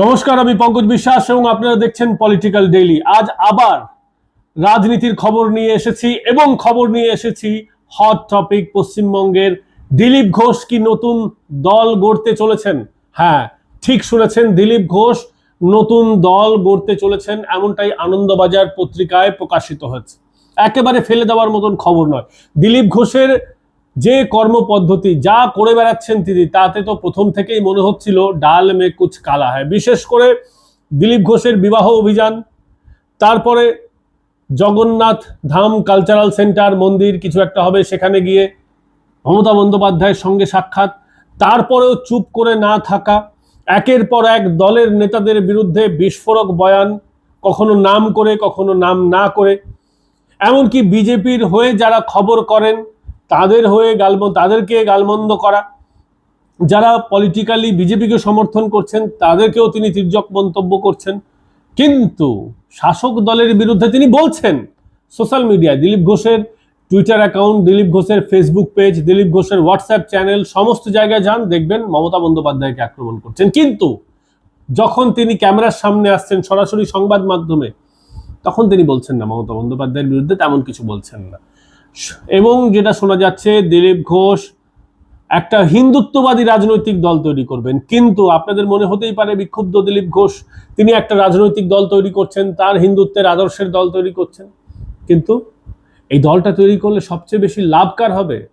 নমস্কার, আমি পঙ্কজ বিশ্বাস এবং আপনারা দেখছেন পলিটিক্যাল ডেইলি আজ আবার রাজনীতির খবর নিয়ে এসেছি এবং খবর নিয়ে এসেছি হট টপিক পশ্চিমবঙ্গের। দিলীপ ঘোষ কি নতুন দল গড়তে চলেছেন? হ্যাঁ ঠিক শুনেছেন দিলীপ ঘোষ, নতুন দল গড়তে চলেছেন এমনটাই আনন্দবাজার পত্রিকায় প্রকাশিত হয়েছে। একেবারে ফেলে দেওয়ার মতন খবর নয়। দিলীপ ঘোষের যে কর্মপদ্ধতি যা করে বেড়াচ্ছেন তিনি, তাতে তো প্রথম থেকেই মনে হচ্ছিল ডাল মে কুচ কালা হয়। বিশেষ করে দিলীপ ঘোষের বিবাহ অভিযান, তারপরে জগন্নাথ ধাম কালচারাল সেন্টার মন্দির কিছু একটা হবে, সেখানে গিয়ে মমতা বন্দ্যোপাধ্যায়ের সঙ্গে সাক্ষাৎ, তারপরেও চুপ করে না থাকা, একের পর এক দলের নেতাদের বিরুদ্ধে বিস্ফোরক বয়ান, কখনো নাম করে, কখনো নাম না করে। এমনকি বিজেপির হয়ে যারা খবর করেন তাদের হয়ে গালম তাদেরকে গালমন্দ করা। যারা পলিটিক্যালি বিজেপিকে সমর্থন করছেন, তাদেরকেও তিনি তির্যক মন্তব্য করছেন। কিন্তু শাসক দলের বিরুদ্ধে তিনি বলছেন সোশ্যাল মিডিয়ায় দিলীপ ঘোষের টুইটার অ্যাকাউন্ট দিলীপ ঘোষের ফেসবুক পেজ দিলীপ ঘোষের হোয়াটসঅ্যাপ চ্যানেল সমস্ত জায়গায় যান, দেখবেন মমতা বন্দ্যোপাধ্যায়কে আক্রমণ করছেন। কিন্তু যখন তিনি ক্যামেরার সামনে আসছেন সরাসরি সংবাদ মাধ্যমে, তখন তিনি বলছেন না, মমতা বন্দ্যোপাধ্যায়ের বিরুদ্ধে তেমন কিছু বলছেন না। এবং যেটা শোনা যাচ্ছে, দিলীপ ঘোষ একটা হিন্দুত্ববাদী রাজনৈতিক দল তৈরি করবেন। কিন্তু আপনাদের মনে হতেই পারে বিক্ষুব্ধ দিলীপ ঘোষ, তিনি একটা রাজনৈতিক দল তৈরি করছেন, তার হিন্দুত্বের আদর্শের দল তৈরি করছেন। কিন্তু এই দলটা তৈরি করলে সবচেয়ে বেশি লাভকার হবে?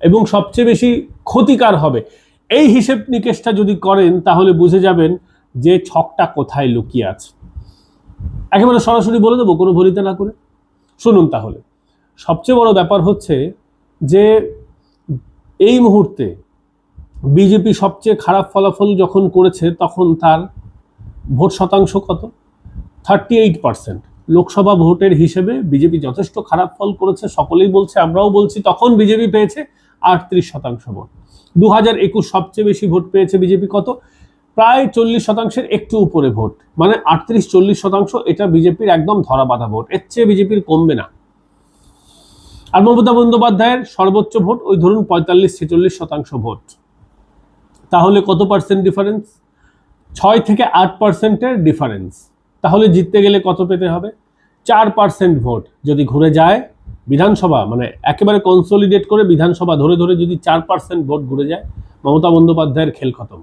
এবং সবচেয়ে বেশি ক্ষতিকার হবে? এই হিসেব নিকেশটা যদি করেন, তাহলে বুঝে যাবেন যে ছকটা কোথায় লুকিয়ে আছে। একেবারে সরাসরি বলে দেবো, কোনো ভরিতে না করে। শুনুন তাহলে। সবচেয়ে বড় ব্যাপার হচ্ছে যে এই মুহূর্তে বিজেপি সবচেয়ে খারাপ ফলাফল যখন করেছে, তখন তার ভোট শতাংশ কত? থার্টি এইট পার্সেন্ট লোকসভা ভোটের হিসেবে বিজেপি যথেষ্ট খারাপ ফল করেছে, সকলেই বলছে, আমরাও বলছি, তখন বিজেপি পেয়েছে আটত্রিশ শতাংশ ভোট। দু হাজার একুশ সবচেয়ে বেশি ভোট পেয়েছে বিজেপি কত? প্রায় চল্লিশ শতাংশের একটু উপরে ভোট। মানে আটত্রিশ চল্লিশ শতাংশ, এটা বিজেপির একদম ধরা বাঁধা ভোট। এর চেয়ে বিজেপির কমবে না। আর মমতা বন্দ্যোপাধ্যায়ের সর্বোচ্চ ভোট ওই ধরুন পঁয়তাল্লিশ ছেচল্লিশ শতাংশ ভোট। তাহলে কত পার্সেন্ট ডিফারেন্স ছয় থেকে আট পার্সেন্টের ডিফারেন্স তাহলে জিততে গেলে কত পেতে হবে? চার পার্সেন্ট ভোট যদি ঘুরে যায় বিধানসভা মানে একেবারে কনসোলিডেট করে বিধানসভা ধরে ধরে যদি চার পার্সেন্ট ভোট ঘুরে যায়, মমতা বন্দ্যোপাধ্যায়ের খেল খতম।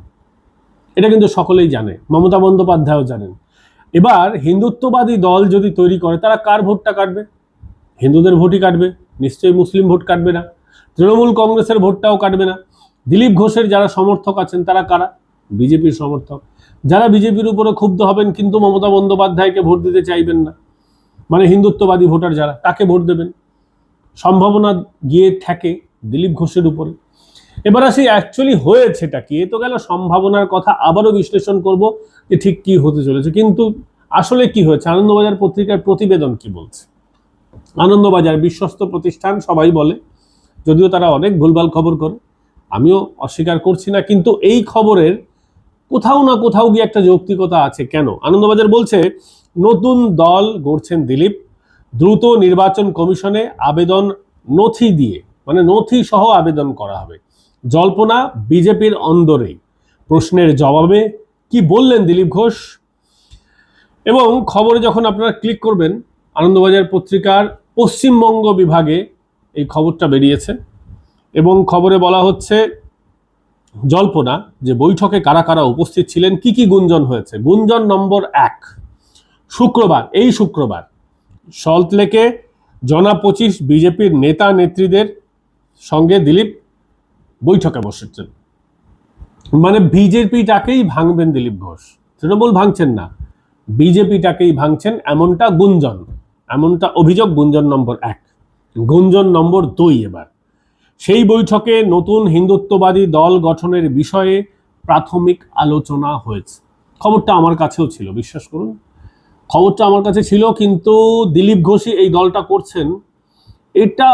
এটা কিন্তু সকলেই জানে, মমতা বন্দ্যোপাধ্যায়ও জানেন। এবার হিন্দুত্ববাদী দল যদি তৈরি করে, তারা কার ভোটটা কাটবে? হিন্দুদের ভোটই কাটবে। নিশ্চয়ই মুসলিম ভোট কাটবে না। তৃণমূল কংগ্রেসের ভোটটাও কাটবে না। দিলীপ ঘোষের যারা সমর্থক আছেন, তারা কারা? বিজেপির সমর্থক। যারা বিজেপির উপরে ক্ষুব্ধ হবেন, কিন্তু মমতা বন্দ্যোপাধ্যায়কে ভোট দিতে চাইবেন না। মানে হিন্দুত্ববাদী ভোটার যারা, তাকে ভোট দেবেন। সম্ভাবনা গিয়ে থাকে দিলীপ ঘোষের উপরে। এবার আসি অ্যাকচুয়ালি হয়েছেটা কি? এ তো গেল সম্ভাবনার কথা, আবারও বিশ্লেষণ করব যে ঠিক কি হতে চলেছে। কিন্তু আসলে কি হয়েছে? আনন্দবাজার পত্রিকার প্রতিবেদন কি বলছে? আনন্দবাজার বিশ্বস্ত প্রতিষ্ঠান সবাই বলে, যদিও তারা অনেক ভুলভাল খবর করে। আমিও অস্বীকার করছি না, কিন্তু এই খবরের কোথাও না কোথাও গিয়ে একটা যৌক্তিকতা আছে। কেন? আনন্দবাজার বলছে, নতুন দল গড়ছেন দিলীপ, দ্রুত নির্বাচন কমিশনে আবেদন নথি দিয়ে মানে নথি সহ আবেদন করা হবে। জল্পনা বিজেপির অন্দরেই। প্রশ্নের জবাবে কি বললেন দিলীপ ঘোষ? এবং খবরে যখন আপনারা ক্লিক করবেন, আনন্দবাজার পত্রিকার পশ্চিমবঙ্গ বিভাগে এই খবরটা বেরিয়েছে এবং খবরে বলা হচ্ছে, জল্পনা যে বৈঠকে কারা কারা উপস্থিত ছিলেন, কি কি গুঞ্জন হয়েছে। গুঞ্জন নম্বর এক, শুক্রবার, এই শুক্রবার সল্টলেকে জনা পঁচিশ বিজেপির নেতা নেত্রীদের সঙ্গে দিলীপ বৈঠকে বসেছেন। মানে বিজেপিটাকেই ভাঙবেন দিলীপ ঘোষ। তৃণমূল ভাঙছেন না। বিজেপিটাকেই ভাঙছেন এমনটা গুঞ্জন। এমনটা অভিযোগ গুঞ্জন নম্বর এক। গুঞ্জন নম্বর দুই এবার। সেই বৈঠকে নতুন হিন্দুত্ববাদী দল গঠনের বিষয়ে প্রাথমিক আলোচনা হয়েছে। খবরটা আমার কাছেও ছিল, বিশ্বাস করুন। খবরটা আমার কাছে ছিল, কিন্তু দিলীপ ঘোষই এই দলটা করছেন, এটা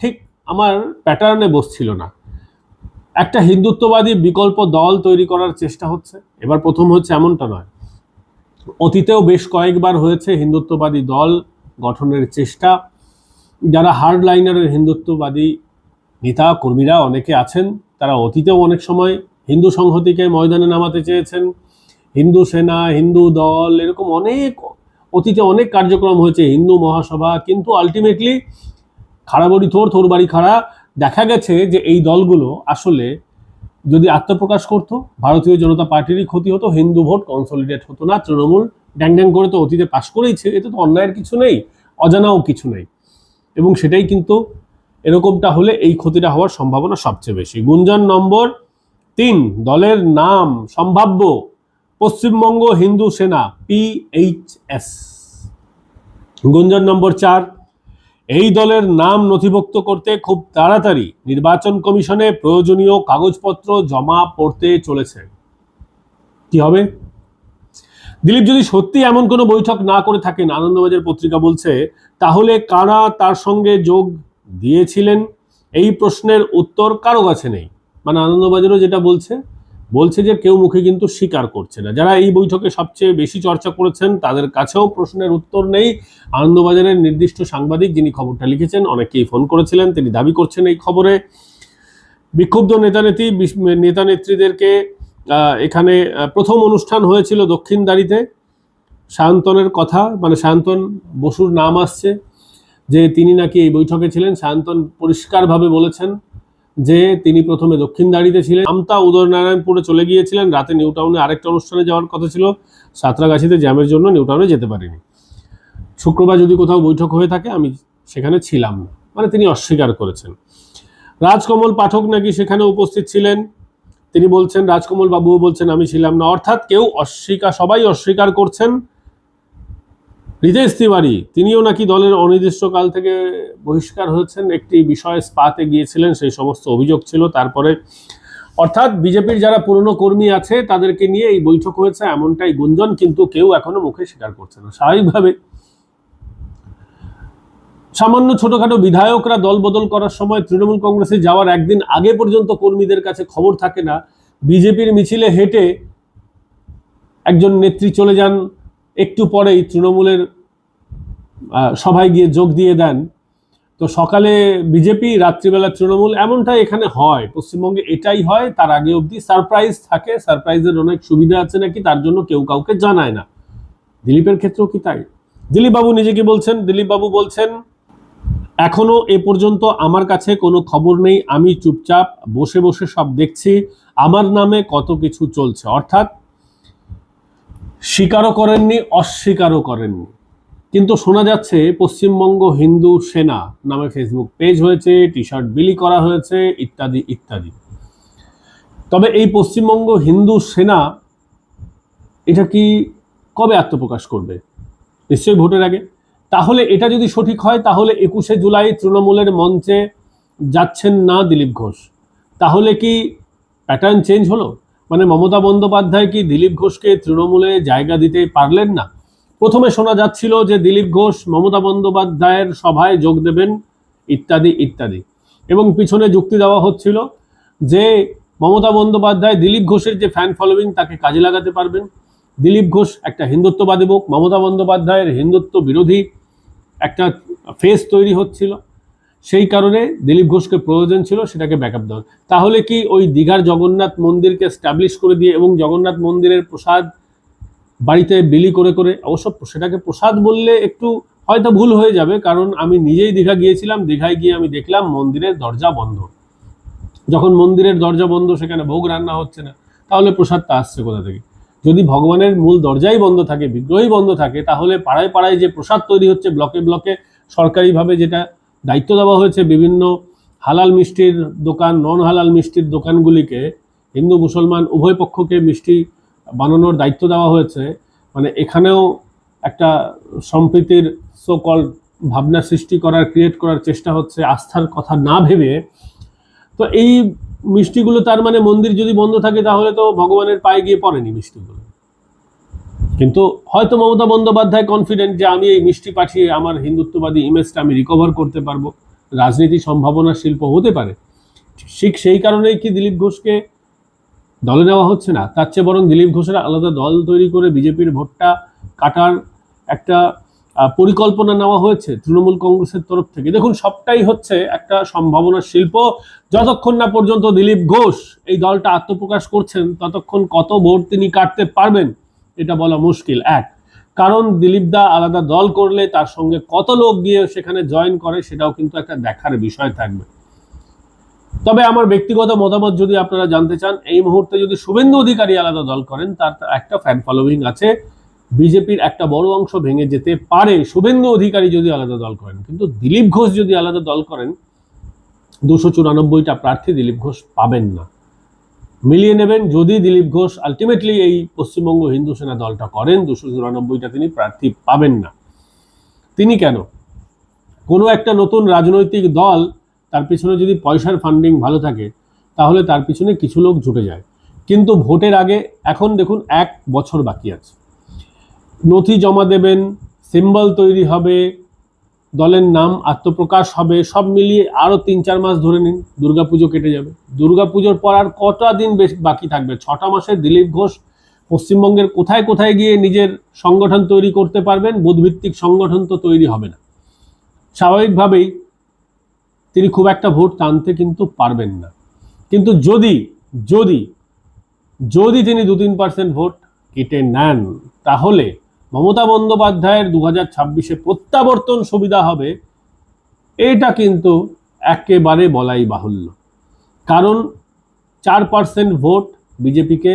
ঠিক আমার প্যাটার্নে বসছিল না। একটা হিন্দুত্ববাদী বিকল্প দল তৈরি করার চেষ্টা হচ্ছে। এবার প্রথম হচ্ছে এমনটা নয়। অতীতেও বেশ কয়েকবার হয়েছে হিন্দুত্ববাদী দল গঠনের চেষ্টা। যারা হার্ড লাইনারের হিন্দুত্ববাদী নেতা, কর্মীরা অনেকে আছেন, তারা অতীতেও অনেক সময় হিন্দু সংহতিকে ময়দানে নামাতে চেয়েছেন। হিন্দু সেনা, হিন্দু দল, এরকম অনেক, অতীতে অনেক কার্যক্রম হয়েছে, হিন্দু মহাসভা, কিন্তু আলটিমেটলি খাড়াবড়ি থোর থোর বাড়ি খাড়া, দেখা গেছে যে এই দলগুলো আসলে যদি আত্মপ্রকাশ করতো, ভারতীয় জনতা পার্টিরই ক্ষতি হতো, হিন্দু ভোট কনসলিডেট হতো না, তৃণমূল ড্যাং ড্যাং করে তো অতীতে পাশ করেইছে, এতে তো অন্যায়ের কিছু নেই, অজানাও কিছু নেই। এবং সেটাই কিন্তু এরকমটা হলে এই ক্ষতিটা হওয়ার সম্ভাবনা সবচেয়ে বেশি। গুঞ্জন নম্বর তিন, দলের নাম সম্ভাব্য পশ্চিমবঙ্গ হিন্দু সেনা পিএইচএস গুঞ্জন নম্বর চার, এই দলের নাম নথিভুক্ত করতে খুব তাড়াতাড়ি নির্বাচন কমিশনে প্রয়োজনীয় কাগজপত্র জমা পড়তে চলেছে। কি হবে? দিলীপ যদি সত্যি এমন কোনো বৈঠক না করে থাকেন আনন্দবাজার পত্রিকা বলছে তাহলে কারা তার সঙ্গে যোগ দিয়েছিলেন? এই প্রশ্নের উত্তর কারও কাছে নেই। মানে আনন্দবাজারও যেটা বলছে বলছে যে কেউ মুখে কিন্তু স্বীকার করছে না। যারা এই বৈঠকে সবচেয়ে বেশি চর্চা করেছেন তাদের কাছেও প্রশ্নের উত্তর নেই। আনন্দবাজারের নির্দিষ্ট সাংবাদিক যিনি খবরটা লিখেছেন অনেকেই ফোন করেছিলেন তিনি দাবি করছেন এই খবরে। বিক্ষুব্ধ নেতানেত্রী নেতা নেত্রীদেরকে আহ, এখানে প্রথম অনুষ্ঠান হয়েছিল দক্ষিণদারিতে সায়ন্তনের কথা মানে সায়ন্তন বসুর নাম আসছে, যে তিনি নাকি এই বৈঠকে ছিলেন। সায়ন্তন পরিষ্কারভাবে বলেছেন যে তিনি প্রথমে দক্ষিণদারিতে ছিলেন। আমতা উদয়নারায়ণপুরে চলে গিয়েছিলেন। রাতে নিউ টাউনে আরেকটা অনুষ্ঠানে যাওয়ার কথা ছিল। সাঁতরাগাছিতে জ্যামের জন্য নিউ টাউনে যেতে পারিনি। শুক্রবার যদি কোথাও বৈঠক হয়ে থাকে, আমি সেখানে ছিলাম না। মানে তিনি অস্বীকার করেছেন। রাজকমল পাঠক নাকি সেখানে উপস্থিত ছিলেন। তিনি বলছেন, রাজকমল বাবুও বলছেন, আমি ছিলাম না। অর্থাৎ কেউ অস্বীকার, সবাই অস্বীকার করছেন রিতেশ তিওয়ারি। তিনিও নাকি দলের অনির্দিষ্টকাল থেকে বহিষ্কার হয়েছেন, একটি বিষয়ে স্পাতে গিয়েছিলেন, সেই সমস্ত অভিযোগ ছিল তারপরে। অর্থাৎ বিজেপির যারা পুরনো কর্মী আছে, তাদেরকে নিয়ে এই বৈঠক হয়েছে, এমনটাই গুঞ্জন, কিন্তু কেউ এখনও মুখে স্বীকার করছে না। স্বাভাবিকভাবে সামান্য ছোটখাটো বিধায়করা দল বদল করার সময় তৃণমূল কংগ্রেসে যাওয়ার একদিন আগে পর্যন্ত কর্মীদের কাছে খবর থাকে না। বিজেপির মিছিলে হেঁটে একজন নেত্রী চলে যান। একটু পরেই তৃণমূলের সভায় গিয়ে যোগ দিয়ে দেন। তো সকালে বিজেপি, রাত্রিবেলা তৃণমূল এমনটাই এখানে হয়। পশ্চিমবঙ্গে এটাই হয়, তার আগে অবধি সারপ্রাইজ থাকে। সারপ্রাইজের অনেক সুবিধা আছে নাকি তার জন্য কেউ কাউকে জানায় না। দিলীপের ক্ষেত্রেও কি তাই? দিলীপ বাবু নিজেকে বলছেন। দিলীপ বাবু বলছেন এখনও এ পর্যন্ত আমার কাছে কোনো খবর নেই। আমি চুপচাপ বসে বসে সব দেখছি। আমার নামে কত কিছু চলছে। অর্থাৎ স্বীকারও করেননি, অস্বীকারও করেননি। কিন্তু শোনা যাচ্ছে পশ্চিমবঙ্গ হিন্দু সেনা নামে ফেসবুক পেজ হয়েছে টি শার্ট বিলি করা হয়েছে, ইত্যাদি ইত্যাদি। তবে এই পশ্চিমবঙ্গ হিন্দু সেনা এটা কি কবে আত্মপ্রকাশ করবে? নিশ্চয়ই ভোটের আগে। তাহলে এটা যদি সঠিক হয়, তাহলে একুশে জুলাই তৃণমূলের মঞ্চে যাচ্ছেন না দিলীপ ঘোষ। তাহলে কি প্যাটার্ন চেঞ্জ হলো? মানে মমতা বন্দ্যোপাধ্যায় কি দিলীপ ঘোষকে তৃণমূলে জায়গা দিতে পারলেন না? প্রথমে শোনা যাচ্ছিল যে দিলীপ ঘোষ মমতা বন্দ্যোপাধ্যায়ের সভায় যোগ দেবেন, ইত্যাদি ইত্যাদি। এবং পিছনে যুক্তি দেওয়া হচ্ছিল যে মমতা বন্দ্যোপাধ্যায় দিলীপ ঘোষের যে ফ্যান ফলোয়িং তাকে কাজে লাগাতে পারবেন। দিলীপ ঘোষ একটা হিন্দুত্ববাদী মুখ, মমতা বন্দ্যোপাধ্যায়ের হিন্দুত্ব বিরোধী। একটা ফেস তৈরি হচ্ছিল। সেই কারণে দিলীপ ঘোষকে প্রয়োজন ছিল সেটাকে ব্যাকআপ দেওয়ার। তাহলে কি ওই দীঘার জগন্নাথ মন্দিরকে স্ট্যাবলিশ করে দিয়ে এবং জগন্নাথ মন্দিরের প্রসাদ বাড়িতে বিলি করে করে, অবশ্য সেটাকে প্রসাদ বললে একটু হয়তো ভুল হয়ে যাবে, কারণ আমি নিজেই দীঘা গিয়েছিলাম, দীঘায় গিয়ে আমি দেখলাম মন্দিরের দরজা বন্ধ। যখন মন্দিরের দরজা বন্ধ, সেখানে ভোগ রান্না হচ্ছে না, তাহলে প্রসাদটা আসছে কোথা থেকে? যদি ভগবানের মূল দরজাই বন্ধ থাকে, বিগ্রহই বন্ধ থাকে, তাহলে পাড়ায় পাড়ায় যে প্রসাদ তৈরি হচ্ছে, ব্লকে ব্লকে সরকারিভাবে যেটা দায়িত্ব দেওয়া হয়েছে বিভিন্ন হালাল মিষ্টির দোকান নন হালাল মিষ্টির দোকানগুলিকে, হিন্দু, মুসলমান, উভয় পক্ষকে মিষ্টি বানানোর দায়িত্ব দেওয়া হয়েছে। মানে এখানেও একটা সম্প্রীতির সকল ভাবনা সৃষ্টি করার ক্রিয়েট করার চেষ্টা হচ্ছে, আস্থার কথা না ভেবে। তো এই মিষ্টিগুলো তার মানে মন্দির যদি বন্ধ থাকে তাহলে তো ভগবানের পায়ে গিয়ে পড়েনি মিষ্টিগুলো। কিন্তু হয়তো মমতা বন্দ্যোপাধ্যায় কনফিডেন্ট যে আমি এই মিষ্টি পাঠিয়ে আমার হিন্দুত্ববাদী ইমেজটা আমি রিকভার করতে পারব, রাজনীতি সম্ভাবনা শিল্প হতে পারে। ঠিক সেই কারণেই কি দিলীপ ঘোষকে দলে নেওয়া হচ্ছে না? তার চেয়ে বরং দিলীপ ঘোষের আলাদা দল তৈরি করে বিজেপির ভোটটা কাটার একটা পরিকল্পনা নেওয়া হয়েছে তৃণমূল কংগ্রেসের তরফ থেকে। দেখুন, সবটাই হচ্ছে একটা সম্ভাবনার শিল্প। যতক্ষণ না পর্যন্ত দিলীপ ঘোষ এই দলটা আত্মপ্রকাশ করছেন, ততক্ষণ কত ভোট তিনি কাটতে পারবেন, এটা বলা মুশকিল। এক, কারণ দিলীপ দা আলাদা দল করলে তার সঙ্গে কত লোক গিয়ে সেখানে জয়েন করে সেটাও কিন্তু একটা দেখার বিষয় থাকবে। তবে আমার ব্যক্তিগত মতামত যদি আপনারা জানতে চান, এই মুহূর্তে যদি শুভেন্দু অধিকারী আলাদা দল করেন, তার একটা ফ্যান ফলোয়িং আছে। বিজেপির একটা বড় অংশ ভেঙে যেতে পারে। শুভেন্দু অধিকারী যদি আলাদা দল করেন, কিন্তু দিলীপ ঘোষ যদি আলাদা দল করেন, দুশো চুরানব্বইটা প্রার্থী দিলীপ ঘোষ পাবেন না। মিলিয়ে নেবেন যদি দিলীপ ঘোষ আলটিমেটলি এই পশ্চিমবঙ্গ হিন্দু সেনা দলটা করেন, দুশো চুরানব্বইটা তিনি প্রার্থী পাবেন না। তিনি কেন? কোনো একটা নতুন রাজনৈতিক দল, তার পিছনে যদি পয়সার ফান্ডিং ভালো থাকে, তাহলে তার পিছনে কিছু লোক জুটে যায়। কিন্তু ভোটের আগে এখন দেখুন এক বছর বাকি আছে। নথি জমা দেবেন সিম্বল তৈরি হবে, দলের নাম আত্মপ্রকাশ হবে, সব মিলিয়ে আরও তিন চার মাস ধরে নিন, দুর্গাপুজো কেটে যাবে। দুর্গাপুজোর পর আর কটা দিন বেশ বাকি থাকবে? ছটা মাসে দিলীপ ঘোষ পশ্চিমবঙ্গের কোথায় কোথায় গিয়ে নিজের সংগঠন তৈরি করতে পারবেন? বুধভিত্তিক সংগঠন তো তৈরি হবে না। স্বাভাবিকভাবেই তিনি খুব একটা ভোট টানতে কিন্তু পারবেন না। কিন্তু যদি যদি যদি তিনি দু তিন পার্সেন্ট ভোট কেটে নেন, তাহলে মমতা বন্দ্যোপাধ্যায়ের দু হাজার ছাব্বিশে প্রত্যাবর্তন সুবিধা হবে এটা কিন্তু একেবারে বলাই বাহুল্য। কারণ চার পার্সেন্ট ভোট বিজেপিকে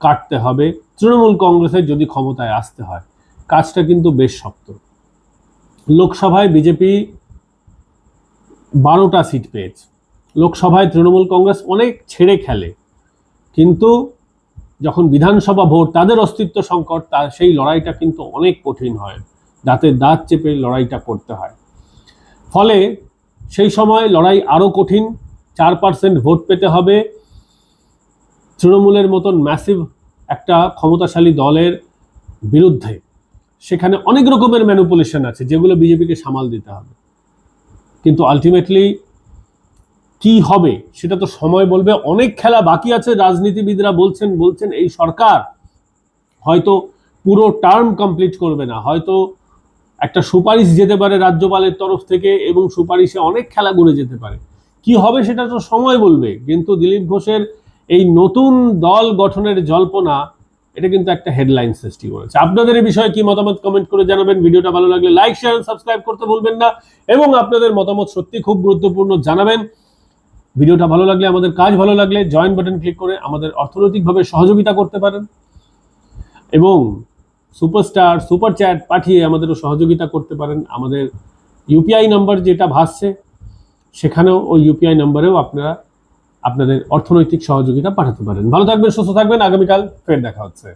কাটতে হবে, তৃণমূল কংগ্রেসের যদি ক্ষমতায় আসতে হয়, কাজটা কিন্তু বেশ শক্ত। লোকসভায় বিজেপি বারোটা সিট পেয়েছে। লোকসভায় তৃণমূল কংগ্রেস অনেক ছেড়ে খেলে, কিন্তু যখন বিধানসভা ভোট, তাদের অস্তিত্ব সংকট, তা সেই লড়াইটা কিন্তু অনেক কঠিন হয়। দাঁতের দাঁত চেপে লড়াইটা করতে হয়। ফলে সেই সময় লড়াই আরও কঠিন, চার পার্সেন্ট ভোট পেতে হবে। তৃণমূলের মতন ম্যাসিভ একটা ক্ষমতাশালী দলের বিরুদ্ধে। সেখানে অনেক রকমের ম্যানুপুলেশন আছে, যেগুলো বিজেপিকে সামাল দিতে হবে। কিন্তু আলটিমেটলি কি হবে সেটা তো সময় বলবে। অনেক খেলা বাকি আছে, রাজনীতিবিদরা বলছেন বলছেন এই সরকার হয়তো পুরো টার্ম কমপ্লিট করবে না। হয়তো একটা সুপারিশ যেতে পারে রাজ্যপালের তরফ থেকে এবং সুপারিশে অনেক খেলা ঘুরে যেতে পারে। কি হবে সেটা তো সময় বলবে। কিন্তু দিলীপ ঘোষের এই নতুন দল গঠনের জল্পনা, এটা কিন্তু একটা হেডলাইন সৃষ্টি করেছে। আপনাদের এই বিষয়ে কি মতামত কমেন্ট করে জানাবেন। ভিডিওটা ভালো লাগলে লাইক শেয়ার সাবস্ক্রাইব করতে ভুলবেন না। এবং আপনাদের মতামত সত্যি খুব গুরুত্বপূর্ণ জানাবেন। ভিডিওটা ভালো লাগলে, আমাদের কাজ ভালো লাগলে জয়েন বাটন ক্লিক করে আমাদের অর্থনৈতিকভাবে সহযোগিতা করতে পারেন। এবং সুপারস্টার সুপার চ্যাট পাঠিয়ে আমাদেরও সহযোগিতা করতে পারেন। আমাদের ইউপিআই নাম্বার যেটা ভাসছে, সেখানেও ওই ইউপিআই নাম্বারেও আপনারা আপনাদের অর্থনৈতিক সহযোগিতা পাঠাতে পারেন। ভালো থাকবেন, সুস্থ থাকবেন। আগামীকাল ফের দেখা হচ্ছে।